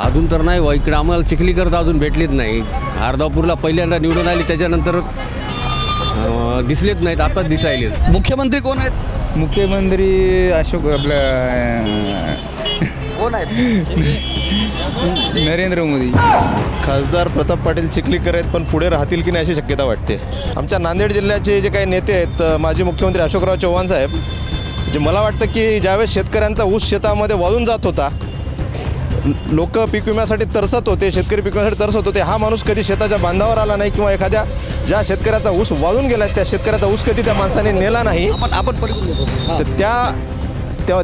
अजून तर नाही वा इकडे आम्हाला चिखलीकर तर अजून भेटलीच नाही. अर्धापूरला पहिल्यांदा निवडून आली त्याच्यानंतर अं, दिसलेच नाहीत आता दिसायलेत. मुख्यमंत्री कोण आहेत? मुख्यमंत्री अशोक आपलं कोण आहेत? नरेंद्र मोदी. खासदार प्रताप पाटील चिखलीकर आहेत पण पुढे राहतील की नाही अशी शक्यता वाटते. आमच्या नांदेड जिल्ह्याचे जे काही नेते आहेत अ, माजी मुख्यमंत्री अशोकराव चव्हाण साहेब जे मला वाटतं की ज्यावेळेस शेतकऱ्यांचा ऊस शेतामध्ये वाळून जात होता लोक पीक विम्यासाठी तरसत होते शेतकरी पीक विम्यासाठी तरसत होते. हा माणूस कधी शेताच्या बांधावर आला नाही किंवा एखाद्या ज्या शेतकऱ्याचा ऊस वाळून गेला त्या शेतकऱ्याचा ऊस कधी त्या माणसाने नेला नाही. आपण. तर त्या तेव्हा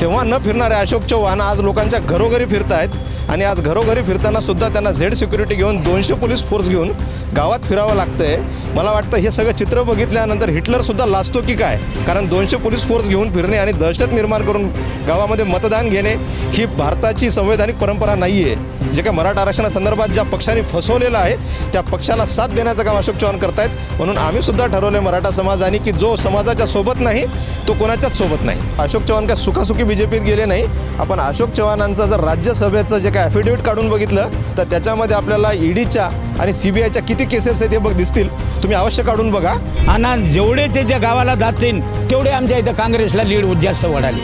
तेव्हा न फिरणारे अशोक चव्हाण आज लोकांच्या घरोघरी फिरत आहेत आणि आज घरोघरी फिरताना सुद्धा त्यांना झेड सिक्युरिटी घेऊन दोनशे पोलीस फोर्स घेऊन गावात फिरावं लागतंय. मला वाटतं हे सगळं चित्र बघितल्यानंतर हिटलरसुद्धा लाजतो की काय? कारण दोनशे पोलीस फोर्स घेऊन फिरणे आणि दहशत निर्माण करून गावामध्ये मतदान घेणे ही भारताची संवैधानिक परंपरा नाही आहे जे काय मराठा आरक्षणासंदर्भात ज्या पक्षाने फसवलेलं आहे त्या पक्षाला साथ देण्याचं काम अशोक चव्हाण करतायत. म्हणून आम्ही सुद्धा ठरवलं मराठा समाजाने की जो समाजाच्या सोबत नाही तो कोणाच्याच सोबत नाही. अशोक चव्हाण काय सुखासुखी बी जे पीत गेले नाही. आपण अशोक चव्हाणांचं जर राज्यसभेचं जे काय ॲफिडेविट काढून बघितलं तर त्याच्यामध्ये आपल्याला ईडीच्या आणि सी बी आयच्या किती केसेस आहेत हे बघ दिसतील. तुम्ही अवश्य काढून बघा. आणि जेवढे ते ज्या गावाला जातील तेवढे आमच्या इथं काँग्रेसला लीड जास्त वाढाली.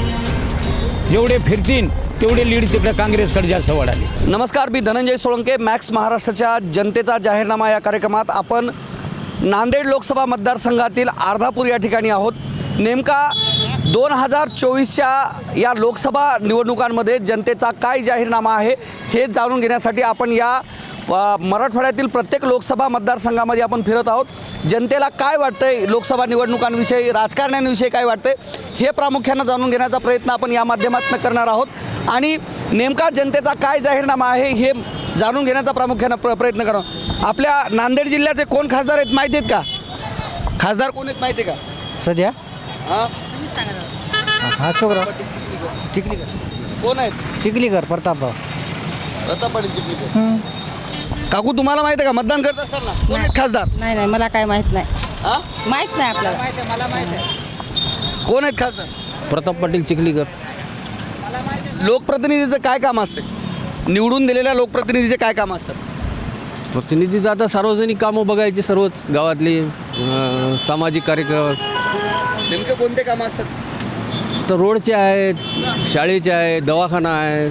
जेवढे फिरतील तेवढे लीड तिकडे काँग्रेसकडे जास्त वाढाली. नमस्कार मी धनंजय सोळंके मॅक्स महाराष्ट्राच्या जनतेचा जाहीरनामा या कार्यक्रमात आपण नांदेड लोकसभा मतदारसंघातील अर्धापूर या ठिकाणी आहोत. नेमका दोन हजार चोवीसच्या या लोकसभा निवडणुकांमध्ये जनतेचा काय जाहीरनामा आहे हे जाणून घेण्यासाठी आपण या मराठवाड्यातील प्रत्येक लोकसभा मतदारसंघामध्ये आपण फिरत आहोत. जनतेला काय वाटतंय लोकसभा निवडणुकांविषयी राजकारण्यांविषयी काय वाटतंय हे प्रामुख्यानं जाणून घेण्याचा प्रयत्न आपण या माध्यमातून करणार आहोत. आणि नेमका जनतेचा काय जाहीरनामा आहे हे जाणून घेण्याचा प्रामुख्यानं प्र प्रयत्न करा आपल्या नांदेड जिल्ह्याचे कोण खासदार आहेत माहिती आहेत का? खासदार कोण आहेत माहिती आहे का? सध्या? हां? अशोकराव चिखलीकर. कोण आहेत? चिखलीकर प्रतापराव प्रताप पाटील चिखलीकर. काकू तुम्हाला माहिती आहे का? मतदान करत असाल ना? कोण आहेत खासदार? नाही नाही मला काय माहीत नाही. हां? माहीत नाही आपल्याला. कोण आहेत खासदार? प्रताप पाटील चिखलीकर. लोकप्रतिनिधीचं काय काम असते? निवडून दिलेल्या लोकप्रतिनिधीचे काय काम असतात? प्रतिनिधीचं आता सार्वजनिक कामं बघायची सर्वच गावातली अं, सामाजिक कार्यक्रम. नेमके कोणते कामं असतात? तर रोडचे आहेत शाळेचे आहेत दवाखाना आहे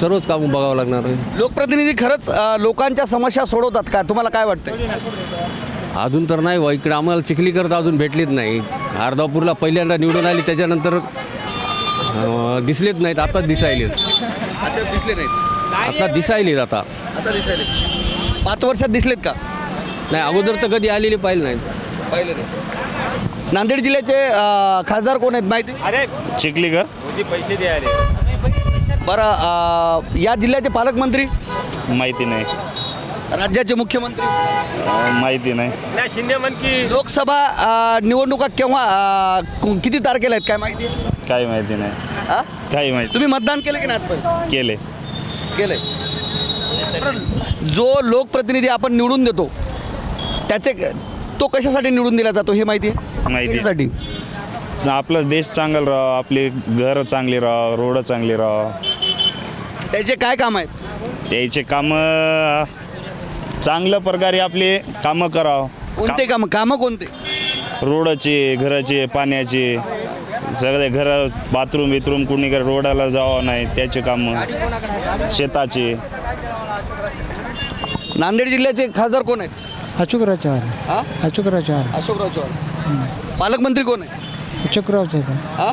सर्वच कामं बघावं लागणार आहे. लोकप्रतिनिधी खरंच अ, लोकांच्या समस्या सोडवतात का? तुम्हाला काय वाटतं अजून तर नाही वा इकडे आम्हाला चिखलीकर तर अजून भेटलीच नाही. अर्धापूरला पहिल्यांदा निवडून आली त्याच्यानंतर अं, दिसलेच नाहीत आता दिसायलेत. आता दिसले नाहीत. आता दिसायलेत आता. आता दिसायले पाच वर्षात दिसलेत का? नाही अगोदर तर कधी आलेले पाहिले नाहीत. पाहिले नाही. नांदेड जिल्ह्याचे अ, खासदार कोण आहेत माहिती? चिखलीकर. बरं अ, या जिल्ह्याचे पालकमंत्री? माहिती नाही. राज्याचे मुख्यमंत्री? माहिती नाही. लोकसभा अ, निवडणुका केव्हा अ, को- किती तारखेला आहेत काय माहिती? आहे? काही माहिती नाही. हा? काही माहिती तुम्ही मतदान केलं की नाही आजपर्यंत? केले. केलंय बरं, जो लोकप्रतिनिधी आपण निवडून देतो त्याचे तो कशासाठी निवडून दिला जातो हे माहिती आहे? माहिती. कशासाठी? आपला देश चांगला राहा आपली घरं चांगली राहा रोडं चांगली राहा त्याचे काय काम आहेत? यायचे कामं चांगल्या प्रकारे आपले कामं करावं. कोणते काम कामं? कोणते? रोडाचे घराचे पाण्याचे सगळे घर बाथरूम बिथरूम कुणी घर रोडाला जावं नाही त्याचे कामं. शेताचे. नांदेड जिल्ह्याचे खासदार कोण आहेत? अशोकराव चव्हाण. हा? अशोकराव चव्हाण. अशोकराव चव्हाण. पालकमंत्री कोण आहे? अशोकरावच होते हा?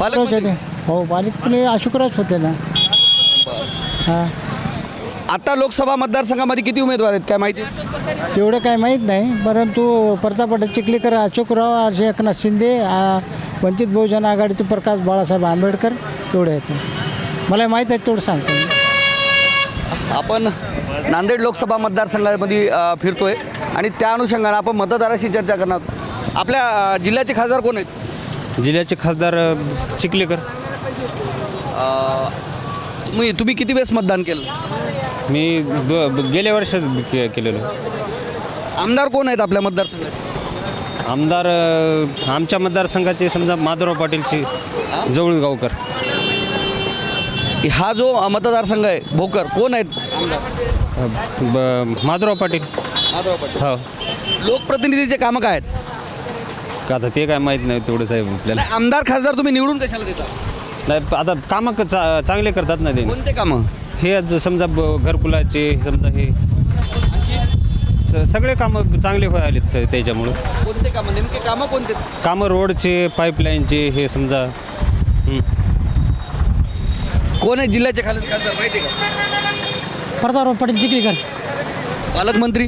पालकमंत्री? हो पालिक पण अशोकरावच होते ना. हां. आता लोकसभा मतदारसंघामध्ये किती उमेदवार आहेत? काय माहिती? तेवढं काय माहीत नाही परंतु प्रताप चिखलीकर अशोकराव हर्ष एकनाथ शिंदे आ, वंचित बहुजन आघाडीचे प्रकाश बाळासाहेब आंबेडकर तेवढे आहेत. मला माहीत आहे तेवढं सांगतो. आपण नांदेड लोकसभा मतदारसंघामध्ये फिरतोय. आणि त्या अनुषंगानं आपण मतदाराशी चर्चा करणार. आपल्या जिल्ह्याचे खासदार कोण आहेत? जिल्ह्याचे खासदार चिखलीकर. मी तुम्ही किती वेळेस मतदान केलं? मी दो गेल्या वर्षात के केलेलो. आमदार कोण आहेत आपल्या मतदारसंघात आमदार आमच्या मतदारसंघाचे समजा माधवराव पाटीलचे जवळ गावकर. हा जो मतदारसंघ आहे भोकर कोण आहेत ब माधुराव पाटील. माधवराव पाटील. हो. लोकप्रतिनिधीचे कामं काय आहेत? का आता ते काय माहीत नाही तेवढं साहेब आपल्याला. नाही, आमदार खासदार तुम्ही निवडून कशाला देता? नाही आता कामं क- चा चांगले करतात ना ते. कोणते कामं? हे आज समजा ब- घरकुलाचे समजा हे. स- सगळे कामं चांगले व्हायले त्याच्यामुळं. कोणते कामं? नेमके कामं कोणते? कामं रोडचे पाईपलाईनचे हे समजा. हं. कोण आहे जिल्ह्याचे खाली खासदार माहिती आहे का? प्रतापराव पाटील चिखलीकर. पालकमंत्री?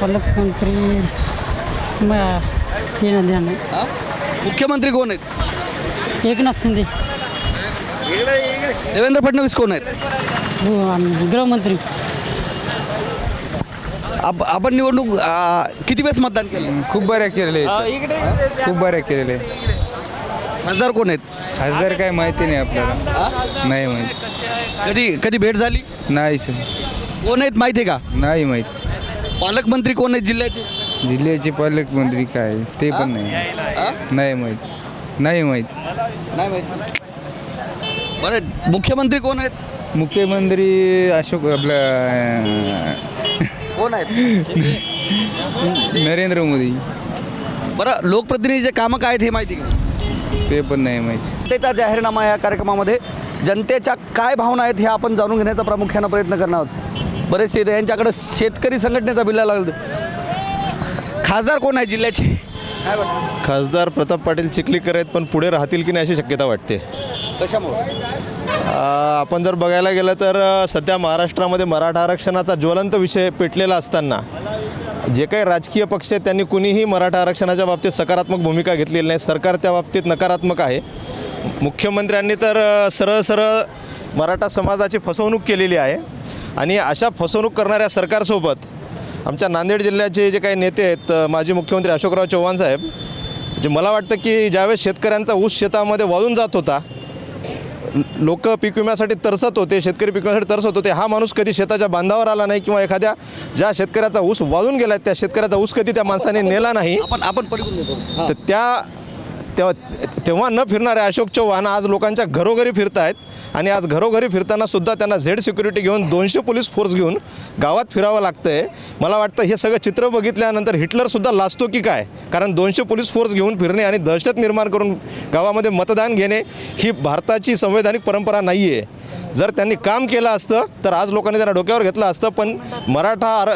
पालकमंत्री येणं ध्यान हा? मुख्यमंत्री कोण आहेत? एकनाथ शिंदे. देवेंद्र फडणवीस कोण आहेत? गृहमंत्री. आप आपण निवडणूक आ, किती वेळेस मतदान केलं? खूप बऱ्या केलेले खूप बऱ्या केलेले खासदार कोण आहेत? खासदार काय माहिती नाही आपल्याला. नाही माहिती. कधी कधी भेट झाली? नाही सर. कोण आहेत माहिती आहे का? नाही माहिती. पालकमंत्री कोण आहेत जिल्ह्याचे? जिल्ह्याचे पालकमंत्री काय ते पण नाही. हा? नाही माहीत. नाही माहीत. नाही माहिती. बरं मुख्यमंत्री कोण आहेत? मुख्यमंत्री अशोक आपलं कोण आहेत? नरेंद्र मोदी. बरं लोकप्रतिनिधीचे कामं काय आहेत हे माहिती आहे का? ते पण नाही माहिती. जनतेचा जाहीरनामा या कार्यक्रमामध्ये. जनतेच्या काय भावना आहेत हे आपण जाणून घेण्याचा प्रामुख्यानं प्रयत्न करणार आहोत. बरेचसे यांच्याकडे शेतकरी संघटनेचा बिल्ला लागला. खासदार कोण आहे जिल्ह्याचे? काय वाटतं खासदार प्रताप पाटील चिखलीकर आहेत पण पुढे राहतील की नाही अशी शक्यता वाटते. कशामुळे? आपण जर बघायला गेलं तर सध्या महाराष्ट्रामध्ये मराठा आरक्षणाचा ज्वलंत विषय पेटलेला असताना जे काही राजकीय पक्ष आहेत त्यांनी कुणीही मराठा आरक्षणाच्या बाबतीत सकारात्मक भूमिका घेतलेली नाही. सरकार त्या बाबतीत नकारात्मक आहे. मुख्यमंत्र्यांनी तर सरळ सरळ मराठा समाजाची फसवणूक केलेली आहे आणि अशा फसवणूक करणाऱ्या सरकारसोबत आमच्या नांदेड जिल्ह्याचे जे काही नेते आहेत माजी मुख्यमंत्री अशोकराव चव्हाण साहेब जे मला वाटतं की ज्यावेळेस शेतकऱ्यांचा ऊस शेतामध्ये वाळून जात होता लोक पीक विम्यासाठी तरसत होते शेतकरी पीक विम्यासाठी तरसत होते हा माणूस कधी शेताच्या बांधावर आला नाही किंवा एखाद्या ज्या शेतकऱ्याचा ऊस वाळून गेला त्या शेतकऱ्याचा ऊस कधी त्या माणसाने नेला नाही आपण आपण. तर त्या तेव्हा तेव्हा न फिरणारे अशोक चव्हाण आज लोकांच्या घरोघरी फिरत आहेत आणि आज घरोघरी फिरताना सुद्धा त्यांना झेड सिक्युरिटी घेऊन दोनशे पोलीस फोर्स घेऊन गावात फिरावं लागतं आहे मला वाटतं हे सगळं चित्र बघितल्यानंतर हिटलरसुद्धा लाजतो की काय? कारण दोनशे पोलीस फोर्स घेऊन फिरणे आणि दहशत निर्माण करून गावामध्ये मतदान घेणे ही भारताची संवैधानिक परंपरा नाही आहे जर त्यांनी काम केलं असतं तर आज लोकांनी त्यांना डोक्यावर घेतलं असतं पण मराठा आर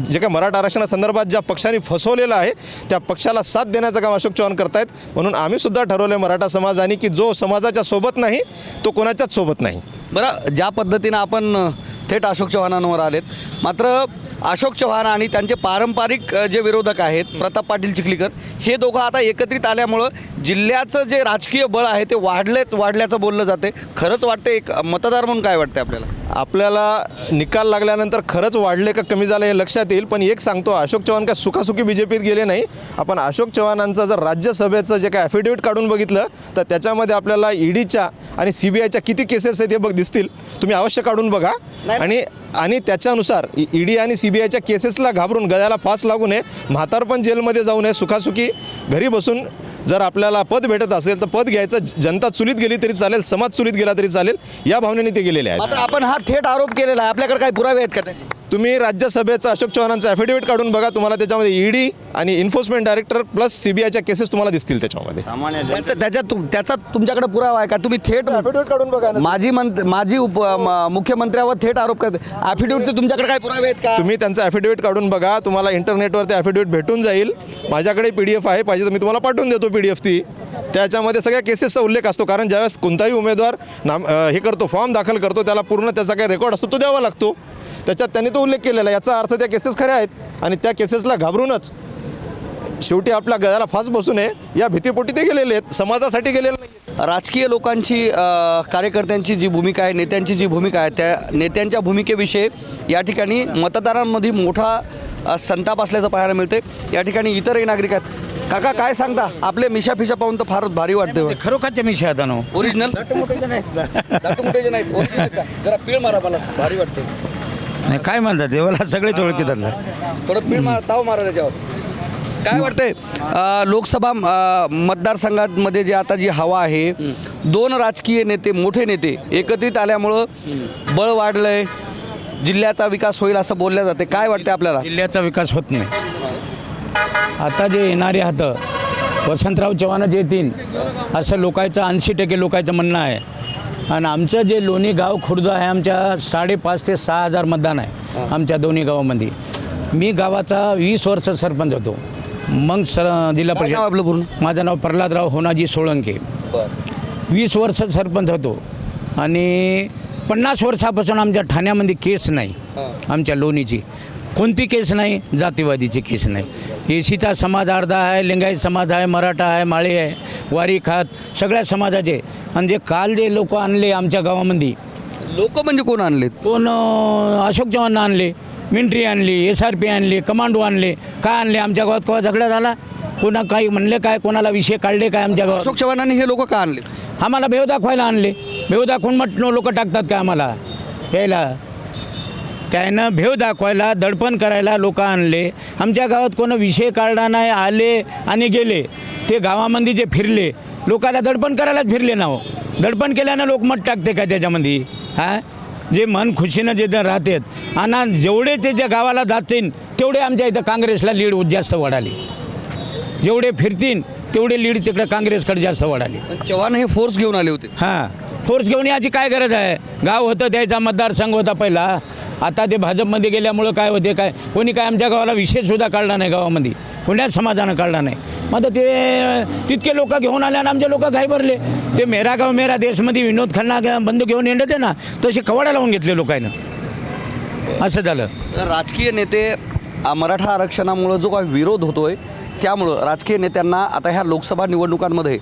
जे काही मराठा आरक्षणासंदर्भात ज्या पक्षांनी फसवलेलं आहे त्या पक्षाला साथ देण्याचं काम अशोक चव्हाण करतायत. म्हणून आम्हीसुद्धा ठरवलं आहे मराठा समाजाने की जो समाजाच्या सोबत नाही तो कोणाच्याच सोबत नाही. बरं ज्या पद्धतीनं आपण थेट अशोक चव्हाणांवर आलेत मात्र अशोक चव्हाण आणि त्यांचे पारंपरिक जे विरोधक आहेत प्रताप पाटील चिखलीकर हे दोघं आता एकत्रित आल्यामुळं जिल्ह्याचं जे राजकीय बळ आहे ते वाढलेच वाढल्याचं बोललं जाते. खरंच वाटते एक मतदार म्हणून काय वाटते आपल्याला? आपल्याला निकाल लागल्यानंतर खरंच वाढले का कमी झालं हे लक्षात येईल पण एक सांगतो अशोक चव्हाण काय सुखासुखी बी जे पीत गेले नाही. आपण अशोक चव्हाणांचं जर राज्यसभेचं जे काय ॲफिडेविट काढून बघितलं तर त्याच्यामध्ये आपल्याला ईडीच्या आणि सी बी आयच्या किती केसेस आहेत हे बघ दिसतील. तुम्ही अवश्य काढून बघा. आणि आणि त्याच्यानुसार ईडी आणि सी बी केसेसला घाबरून गळ्याला फास लागू नये. म्हातारपण जेलमध्ये जाऊ नये. सुखासुखी घरी बसून जर आपल्याला पद भेटत असेल तर पद घ्यायचं जनता चुलीत गेली तरी चालेल समाज चुलीत गेला तरी चालेल या भावनेने ते गेलेले आहेत. मात्र आपण हा थेट आरोप केलेला आहे. आपल्याकडे काही पुरावे आहेत का त्याचे? तुम्ही राज्यसभेचं अशोक चव्हाणांचं ॲफिडेविट काढून बघा तुम्हाला त्याच्यामध्ये ईडी आणि enforcement director plus C B आयच्या केसेस तुम्हाला दिसतील त्याच्यामध्ये. त्याचा त्याच्यात तुम- त्याचा तुमच्याकडे पुरावा आहे का? तुम्ही थेट ॲफिडेविट काढून बघा ना. माजी मंत्री माजी उप म- मुख्यमंत्र्यावर थेट आरोप करते ॲफिडेविटचे तुमच्याकडे काय पुरावे आहेत का? तुम्ही त्यांचं ॲफिडेविट काढून बघा तुम्हाला इंटरनेटवर ते ॲफिडेविट भेटून जाईल. माझ्याकडे पी डी एफ आहे पाहिजे तर मी तुम्हाला पाठवून देतो. पी डी एफ ती. त्याच्यामध्ये सगळ्या केसेसचा उल्लेख असतो. कारण ज्यावेळेस कोणताही उमेदवार नाम हे करतो फॉर्म दाखल करतो त्याला पूर्ण त्याचा काही रेकॉर्ड असतो तो द्यावा लागतो. त्याच्यात त्यांनी तो उल्लेख केलेला आहे. याचा अर्थ त्या केसेस खऱ्या आहेत आणि त्या केसेसला घाबरूनच शेवटी आपल्या गळ्याला फास बसू नये या भीतीपोटी ते गेलेले आहेत. समाजासाठी गेलेले नाही राजकीय लोकांची कार्यकर्त्यांची जी भूमिका आहे नेत्यांची जी भूमिका आहे त्या नेत्यांच्या भूमिकेविषयी या ठिकाणी मतदारांमध्ये मोठा संताप असल्याचं पाहायला मिळते या ठिकाणी इतरही नागरिक आहेत. काका काय सांगता? आपले मिशा फिशा पाहून तर फारच भारी वाटते खरोखरच्या मी शेतानो ओरिजिनल दाटूमुटेचे नाहीत original आहेत का? जरा पीळ मारा मला. भारी वाटते नाही काय म्हणतात मला सगळेच ओळखीतात थोडं पीळ मारा ताव मारा त्याच्यावर. काय वाटतंय? लोकसभा मतदारसंघामध्ये जे आता जी हवा आहे दोन राजकीय नेते मोठे नेते एकत्रित आल्यामुळं बळ वाढलंय. जिल्ह्याचा विकास होईल असं बोलल्या जाते. काय वाटते आपल्याला? जिल्ह्याचा विकास होत नाही. आता जे येणारे हातं वसंतराव चव्हाणच येतील असं लोकांचं ऐंशी टक्के लोकांचं म्हणणं आहे. आणि आमचं जे लोणी गाव खुर्द आहे आमच्या साडेपाच ते सहा हजार मतदान आहे आमच्या दोन्ही गावामध्ये. मी गावाचा वीस वर्ष सरपंच होतो. मग सर जिल्हा नाव आपलं पूर्ण? माझं नाव प्रल्हादराव होनाजी सोळंके. वीस वर्ष सरपंच होतो. आणि पन्नास वर्षापासून आमच्या ठाण्यामध्ये केस नाही. आमच्या लोणीची. कोणती केस नाही? जातीवादीची केस नाही. एसीचा समाज अर्धा आहे लिंगायत समाज आहे मराठा आहे माळी आहे वारी खात सगळ्या समाजाचे. आणि जे काल जे लोक आणले आमच्या गावामध्ये. लोक म्हणजे कोण आणलेत? कोण अशोक चव्हाण आणले मिलिटरी आणली एस आर पी आणली कमांडो आणले. काय आणले? आमच्या गावात केव्हा झगडा झाला? कोणा काही म्हणले काय कोणाला विषय काढले काय आमच्या गावात अशोक चव्हाणांनी हे लोक का आणलेत आम्हाला भेव दाखवायला आणले. भेव दाखवून मग लोक टाकतात का आम्हाला? यायला. त्यानं भेव दाखवायला दडपण करायला लोक आणले. आमच्या गावात कोण विषय काढला नाही आले आणि गेले ते गावामध्ये जे फिरले लोकाला दडपण करायलाच फिरले ना हो. दडपण केल्यानं लोक मत टाकते का त्याच्यामध्ये हा? जे मन खुशीनं जे ते राहतात आणि जेवढे ते ज्या गावाला जातील तेवढे आमच्या इथं काँग्रेसला लीड जास्त वाढाली. जेवढे फिरतील तेवढे लीड तिकडे काँग्रेसकडे जास्त वाढाली. पण चव्हाण हे फोर्स घेऊन आले होते. हां. फोर्स घेऊन याची काय गरज आहे? गाव होतं त्याचा मतदारसंघ होता पहिला. आता ते भाजपमध्ये गेल्यामुळं काय होते काय? कोणी काय आमच्या गावाला विषयसुद्धा काढला नाही गावामध्ये. कोण्याच समाजानं काढला नाही. मग ते तितके लोक घेऊन आले आणि आमचे लोक घाई भरले. ते मेरा गाव मेरा देशमध्ये विनोद खन्ना बंधू घेऊन येणं ना तसे कवाडा लावून घेतले लोकांना. असं झालं. राजकीय नेते मराठा आरक्षणामुळं जो काही विरोध होतोय त्यामुळं राजकीय नेत्यांना आता ह्या लोकसभा निवडणुकांमध्ये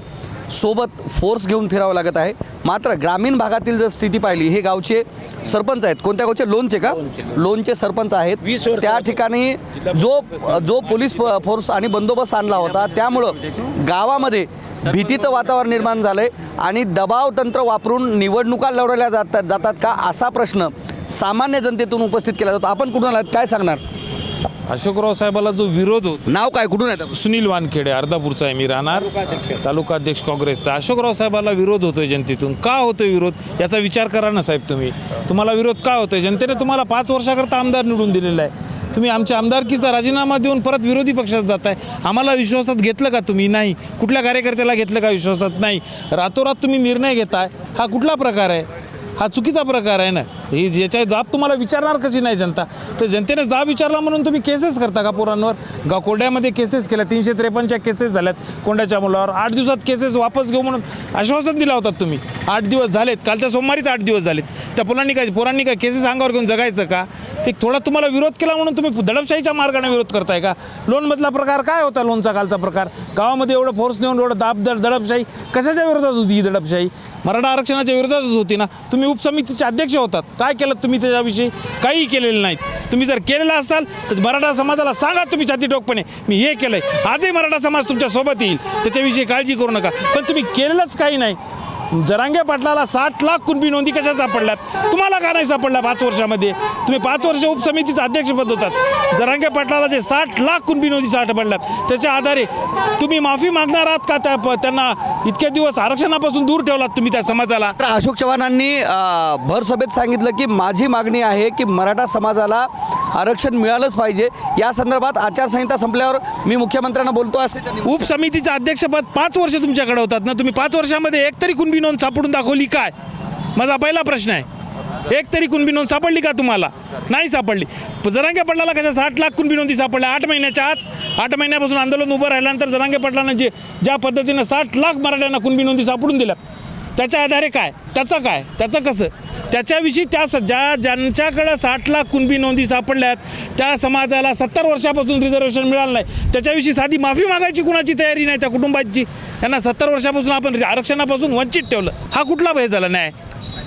सोबत फोर्स घेऊन फिरावं लागत आहे. मात्र ग्रामीण भागातील जर स्थिती पाहिली हे गावचे सरपंच आहेत. कोणत्या गावचे? लोणचे का? लोणचे सरपंच आहेत. त्या ठिकाणी जो जो पोलीस फोर्स आणि बंदोबस्त आणला होता त्यामुळं गावामध्ये भीतीचं वातावरण निर्माण झालंय आणि दबाव तंत्र वापरून निवडणुका लढवल्या जातात जातात का? असा प्रश्न सामान्य जनतेतून उपस्थित केला जातो. आपण कुठून आलात? काय सांगणार? अशोकराव साहेबाला जो विरोध होतो. नाव काय? कुठून आहे? सुनील वानखेडे अर्धापूरचा आहे मी राहणार. तालुका अध्यक्ष काँग्रेसचा. अशोकराव साहेबाला विरोध होतोय जनतेतून. का होतोय विरोध? याचा विचार करा ना साहेब तुम्ही. तुम्हाला विरोध का होतोय? जनतेने तुम्हाला पाच वर्षाकरता आमदार निवडून दिलेला आहे. तुम्ही आमच्या आमदारकीचा राजीनामा देऊन परत विरोधी पक्षात जाताय. आम्हाला विश्वासात घेतलं का तुम्ही? नाही. कुठल्या कार्यकर्त्याला घेतलं का विश्वासात? नाही. रातोरात तुम्ही निर्णय घेताय. हा कुठला प्रकार आहे? हा चुकीचा प्रकार आहे ना? ही याच्या जाब तुम्हाला विचारणार कशी नाही जनता? तर जनतेने जाब विचारला म्हणून तुम्ही केसेस करता का पोरांवर? गा कोंड्यामध्ये केसेस केल्या तीनशे त्रेपन्नच्या केसेस झाल्यात कोंड्याच्या मुलावर. आठ दिवसात केसेस वापस घेऊ म्हणून आश्वासन दिला होतात तुम्ही. आठ दिवस झालेत. कालच्या सोमवारीच आठ दिवस झालेत. त्या पोरांनी काय पोरांनी काय केसेस अंगावर घेऊन जगायचं का? ते थोडा तुम्हाला विरोध केला म्हणून तुम्ही दडपशाहीच्या मार्गाने विरोध करताय का? लोनमधला प्रकार काय होता लोनचा कालचा प्रकार? गावामध्ये एवढं फोर्स नेऊन एवढं दाब दडपशाही? कशाच्या विरोधात होती ही दडपशाही? मराठा आरक्षणाच्या विरोधातच होती ना. तुम्ही उपसमितीचे अध्यक्ष होतात. काय केलं तुम्ही त्याच्याविषयी? काहीही केलेलं नाहीत. तुम्ही जर केलेलं असाल तर मराठा समाजाला सांगा तुम्ही छाती टोकपणे मी हे केलं आहे आजही मराठा समाज तुमच्यासोबत येईल. त्याच्याविषयी काळजी करू नका. पण तुम्ही केलेलंच काही नाही. जरांगे पाटलाला साठ लाख कुणबी नोंदी कशा सापडल्यात? तुम्हाला का नाही सापडल्या पाच वर्षामध्ये? तुम्ही पाच वर्ष उपसमितीचं अध्यक्षपद होतात. जरांगे पाटलाला जे साठ लाख कुणबी नोंदी सापडल्यात त्याच्या आधारे तुम्ही माफी मागणार आहात का? त्या त्यांना इतके दिवस आरक्षणापासून दूर ठेवलात तुम्ही त्या समाजाला? तर अशोक चव्हाणांनी अ, भर सभेत सांगितलं की माझी मागणी आहे की मराठा समाजाला आरक्षण मिळालंच पाहिजे. या संदर्भात आचारसंहिता संपल्यावर मी मुख्यमंत्र्यांना बोलतो असे उपसमितीचं अध्यक्षपद पाच वर्ष तुमच्याकडे होतात ना? तुम्ही पाच वर्षामध्ये एक तरी कुणबी नोंद सापडून दाखवली काय? माझा पहिला प्रश्न आहे. एक तरी कुणबी नोंद सापडली का तुम्हाला? नाही सापडली. जरांगे पडलाला कशा साठ लाख कुणबी नोंदी सापडल्या? आठ महिन्याच्या आत आठ महिन्यापासून आंदोलन उभं राहिल्यानंतर जरांगे पडलानं जे ज्या पद्धतीनं साठ लाख मराठ्यांना कुणबी नोंदी सापडून दिल्या त्याच्या आधारे काय? त्याचं काय? त्याचं कसं? त्याच्याविषयी त्या स ज्या ज्यांच्याकडं साठ लाख कुणबी नोंदी सापडल्यात त्या समाजाला सत्तर वर्षापासून रिझर्वेशन मिळालं नाही. त्याच्याविषयी साधी माफी मागायची कुणाची तयारी नाही त्या कुटुंबाची? त्यांना सत्तर वर्षापासून आपण आरक्षणापासून वंचित ठेवलं. हा कुठला भय झाला? नाही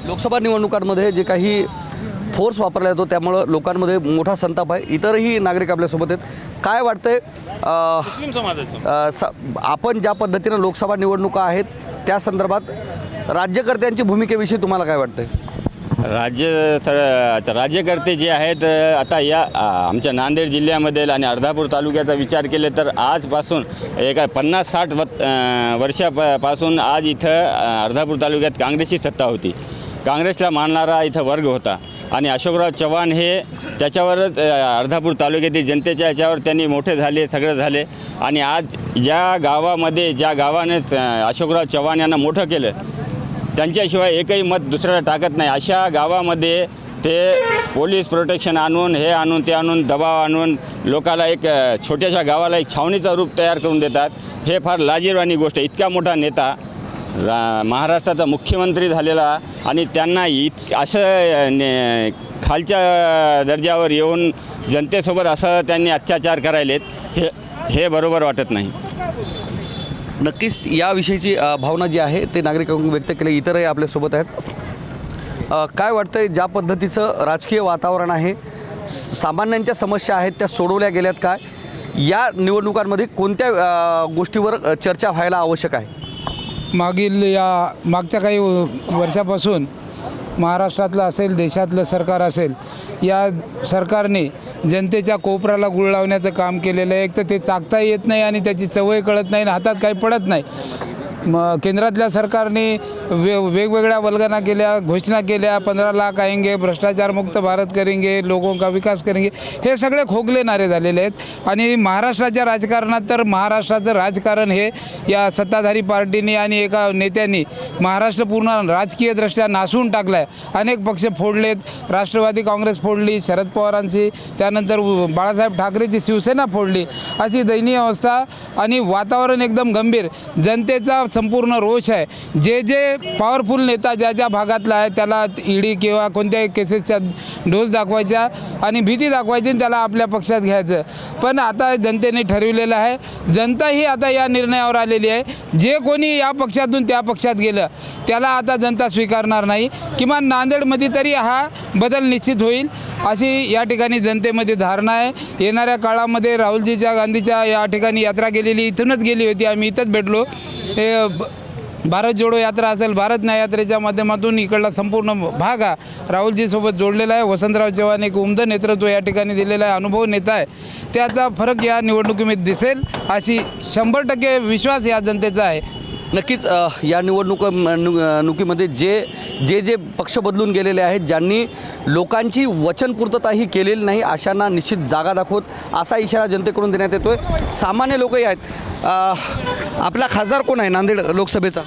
लोकसभा निवडणुकांमध्ये जे काही फोर्स वापरला जातो त्यामुळं लोकांमध्ये मोठा संताप आहे. इतरही नागरिक आपल्यासोबत आहेत. काय वाटतंय आपण ज्या पद्धतीनं लोकसभा निवडणुका आहेत त्या संदर्भात राज्यकर्त्यांची भूमिकेविषयी तुम्हाला काय वाटतंय? राज्य सर राज्यकर्ते जे आहेत आता या आमच्या नांदेड जिल्ह्यामध्ये आणि अर्धापूर तालुक्याचा विचार केले तर आजपासून एका पन्नास साठ व वर्षापासून आज इथं अर्धापूर तालुक्यात काँग्रेसची सत्ता होती. काँग्रेसला मानणारा इथं वर्ग होता. आणि अशोकराव चव्हाण हे त्याच्यावरच अर्धापूर तालुक्यातील जनतेच्या याच्यावर त्यांनी मोठे झाले सगळं झाले. आणि आज ज्या गावामध्ये ज्या गावाने अशोकराव चव्हाण यांना मोठं केलं त्यांच्याशिवाय एकही मत दुसऱ्याला टाकत नाही. अशा गावामध्ये ते पोलीस प्रोटेक्शन आणून हे आणून ते आणून दबाव आणून लोकाला एक छोट्याशा गावाला एक छावणीचं रूप तयार करून देतात. हे फार लाजीरवाणी गोष्ट आहे. इतका मोठा नेता रा महाराष्ट्राचा मुख्यमंत्री झालेला आणि त्यांना इत असं ने खालच्या दर्जावर येऊन जनतेसोबत असं त्यांनी अत्याचार करायलेत हे हे बरोबर वाटत नाही. नक्कीच याविषयीची भावना जी आहे ते नागरिकांकडून व्यक्त केली. इतरही आपल्यासोबत आहेत. काय वाटतंय ज्या पद्धतीचं राजकीय वातावरण आहे? सामान्यांच्या समस्या आहेत त्या सोडवल्या गेल्यात काय या निवडणुकांमध्ये कोणत्या गोष्टीवर चर्चा व्हायला आवश्यक आहे? मागील या मागच्या काही वर्षापासून महाराष्ट्रातलं असेल देशातलं सरकार असेल या सरकारने जनतेच्या कोपऱ्याला गुळ लावण्याचं काम केलेलं आहे. एक तर ते चाकता येत नाही आणि त्याची चवही कळत नाही आणि हातात काही पडत नाही. मग केंद्रातल्या सरकारने वे वेगवेगळ्या वल्गना केल्या घोषणा केल्या पंधरा लाख आएंगे भ्रष्टाचारमुक्त भारत करेंगे लोगों का विकास करेंगे हे सगळे खोगले नारे झालेले आहेत. आणि महाराष्ट्राच्या राजकारणात तर महाराष्ट्राचं राजकारण हे या सत्ताधारी पार्टीने आणि एका नेत्यांनी महाराष्ट्र पूर्ण राजकीयदृष्ट्या नासून टाकलं आहे अनेक पक्ष फोडलेत. राष्ट्रवादी काँग्रेस फोडली शरद पवारांची त्यानंतर बाळासाहेब ठाकरेची शिवसेना फोडली. अशी दयनीय अवस्था आणि वातावरण एकदम गंभीर. जनतेचा संपूर्ण रोष आहे. जे जे पॉवरफुल नेता ज्या ज्या भागातला आहे त्याला ईडी किंवा कोणत्याही केसेसच्या डोस दाखवायच्या आणि भीती दाखवायची आणि त्याला आपल्या पक्षात घ्यायचं. पण आता जनतेने ठरविलेलं आहे. जनता ही आता या निर्णयावर आलेली आहे. जे कोणी या पक्षातून त्या पक्षात गेलं त्याला आता जनता स्वीकारणार नाही. किमान नांदेडमध्ये तरी हा बदल निश्चित होईल. अशी या ठिकाणी जनतेमध्ये धारणा आहे. येणाऱ्या काळामध्ये राहुलजीच्या गांधीच्या या ठिकाणी यात्रा गेलेली इथूनच गेली होती. आम्ही इथंच भेटलो. हे भारत जोडो यात्रा असेल भारत न्याय यात्रेच्या माध्यमातून इकडला संपूर्ण भाग हा राहुलजीसोबत जोडलेला आहे. वसंतराव चव्हाण एक उमदं नेतृत्व या ठिकाणी दिलेला आहे. अनुभव नेता आहे. त्याचा फरक या निवडणुकीमध्ये दिसेल अशी शंभर टक्के विश्वास या जनतेचा आहे. नक्कीच या निवडणुका निवडणुकीमध्ये जे जे जे पक्ष बदलून गेलेले आहेत ज्यांनी लोकांची वचनपूर्तताही केलेली नाही अशांना निश्चित जागा दाखवत असा इशारा जनतेकडून देण्यात येतोय. सामान्य लोकही आहेत. आपला खासदार कोण आहे नांदेड लोकसभेचा?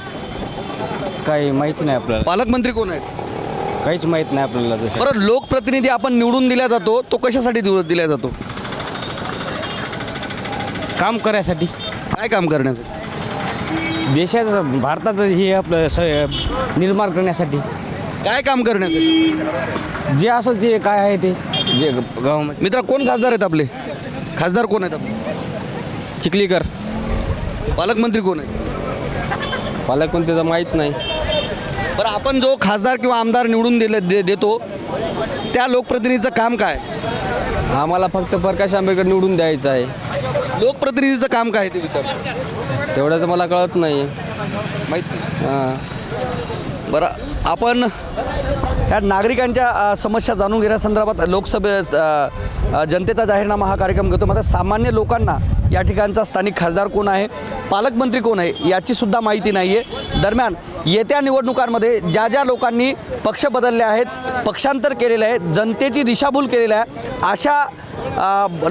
काही माहिती नाही आपल्याला. पालकमंत्री कोण आहेत? काहीच माहीत नाही आपल्याला तसं. बरं लोकप्रतिनिधी आपण निवडून दिला जातो तो कशासाठी निवडून दिला जातो? काम करायसाठी. काय काम करण्याचं देशाचं भारताचं हे आपलं स निर्माण करण्यासाठी. काय काम करण्याचं जे असं ते काय आहे ते. जे गव्हर्मेंट मित्रा कोण खासदार आहेत आपले? खासदार कोण आहेत आपले? चिखलीकर. पालकमंत्री कोण आहेत? पालकमंत्रीचं माहीत नाही. बरं आपण जो खासदार किंवा आमदार निवडून दिले दे देतो त्या लोकप्रतिनिधीचं काम काय? आम्हाला फक्त प्रकाश आंबेडकर निवडून द्यायचं आहे. लोकप्रतिनिधीचं काम काय आहे ते विचार. तेवढं तर मला कळत नाही. माहीत हां. बरं आपण ह्या नागरिकांच्या समस्या जाणून घेण्यासंदर्भात लोकसभे जनतेचा जाहीरनामा हा कार्यक्रम घेतो. मात्र सामान्य लोकांना या ठिकाणचा स्थानिक खासदार कोण आहे? पालकमंत्री कोण आहे? याचीसुद्धा माहिती नाही आहे दरम्यान येत्या निवडणुकांमध्ये ज्या ज्या लोकांनी पक्ष बदलले आहेत पक्षांतर केलेलं आहे जनतेची दिशाभूल केलेली आहे अशा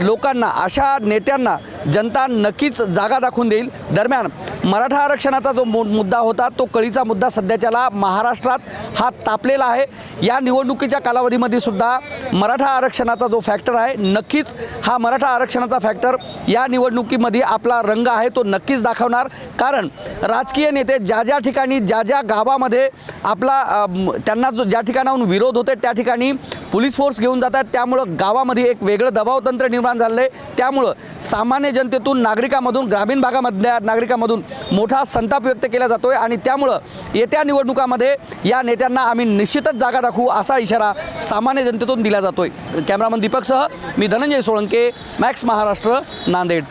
लोकांना अशा नेत्यांना जनता नक्कीच जागा दाखवून देईल. दरम्यान मराठा आरक्षणाचा जो मुद्दा होता तो कळीचा मुद्दा सध्याच्याला महाराष्ट्रात हा तापलेला आहे. या निवडणुकीच्या कालावधीमध्ये सुद्धा मराठा आरक्षणाचा जो फॅक्टर आहे नक्कीच हा मराठा आरक्षणाचा फॅक्टर या निवडणुकीमध्ये आपला रंग आहे तो नक्कीच दाखवणार. कारण राजकीय नेते ज्या ज्या ठिकाणी ज्या ज्या गावामध्ये आपला त्यांना जो ज्या ठिकाणाहून विरोध होते त्या ठिकाणी पोलीस फोर्स घेऊन जातात. त्यामुळं गावामध्ये एक वेगळं दबावतंत्र निर्माण झालं आहे त्यामुळं सामान्य जनतेतून नागरिकामधून ग्रामीण भागामधल्या नागरिकामधून मोठा संताप व्यक्त केला जातो आहे आणि त्यामुळं येत्या निवडणुकामध्ये या नेत्यांना आम्ही निश्चितच जागा दाखवू असा इशारा सामान्य जनतेतून दिला जातोय. कॅमेरामन दीपकसह मी धनंजय सोळंके मॅक्स महाराष्ट्र नांदेड.